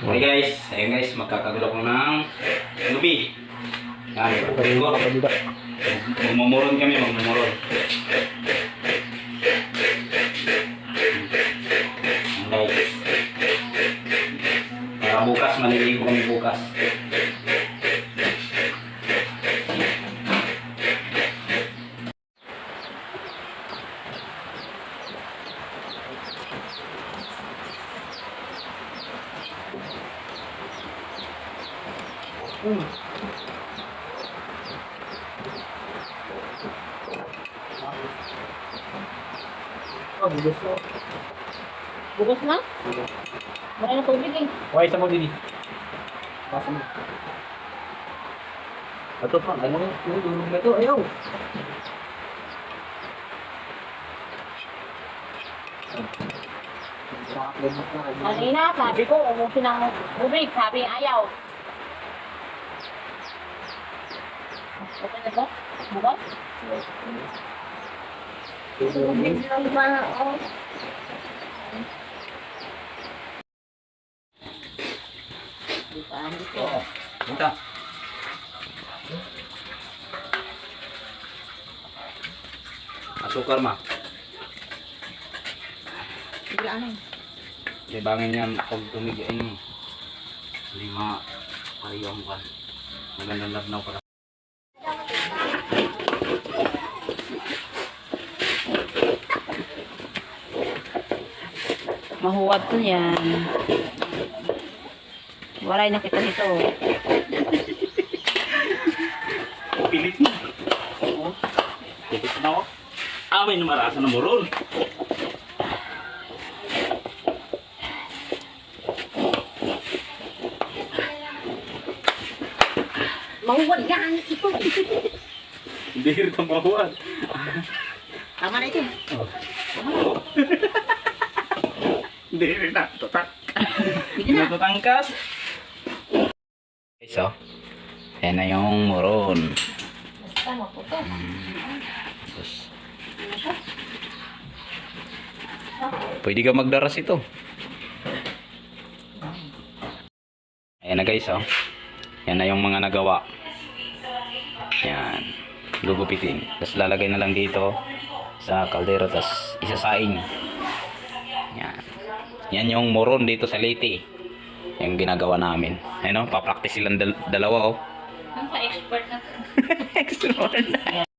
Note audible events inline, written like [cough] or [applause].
Okay guys, ayun guys, magkakagulo ko ng lubi. Yan, kabila. Magmumuron kami, magmumuron. Guys. Para bukas, maliligo kami bukas. Ah, bugas na. Bukas na? Wala na tubig eh. Okay, isa mo dili. Basa mo. Ito pa, ano yung tulog na to? Ayaw. Kanina, sabi ko, umusin ng tubig. Sabi, ayaw. Okay na ba? Bukas? Tubig lang ba? Oh. Di pa, hindi ko. Punta. Asukar ma. Bigla ano? Libangin yan pag tumigiin. Lima pariyong kan. Magandang labnaw para. Mahuwad to yan. Walay nakita nito. Pilit mo. Oo. Pilit na ako. Ah, may namarasan na moron. Mahuwad yan! Ito! Hindi rin tamawan. Tama na ito. Hindi na. Tutak. Hindi na tutangkas. So. Yan na yung moron. Basta maputo. Tapos, pwede ka magdaras ito. Ayan na guys, oh. Yan na yung mga nagawa. Yan. Gugupitin. Tapos lalagay na lang dito sa kaldero. Tapos isasaing. Yan. Yan yung moron dito sa Leyte. Yung ginagawa namin. Ayun, oh. Papractice silang dal- dalawa, oh. Ang pa-expert na. [laughs] Extra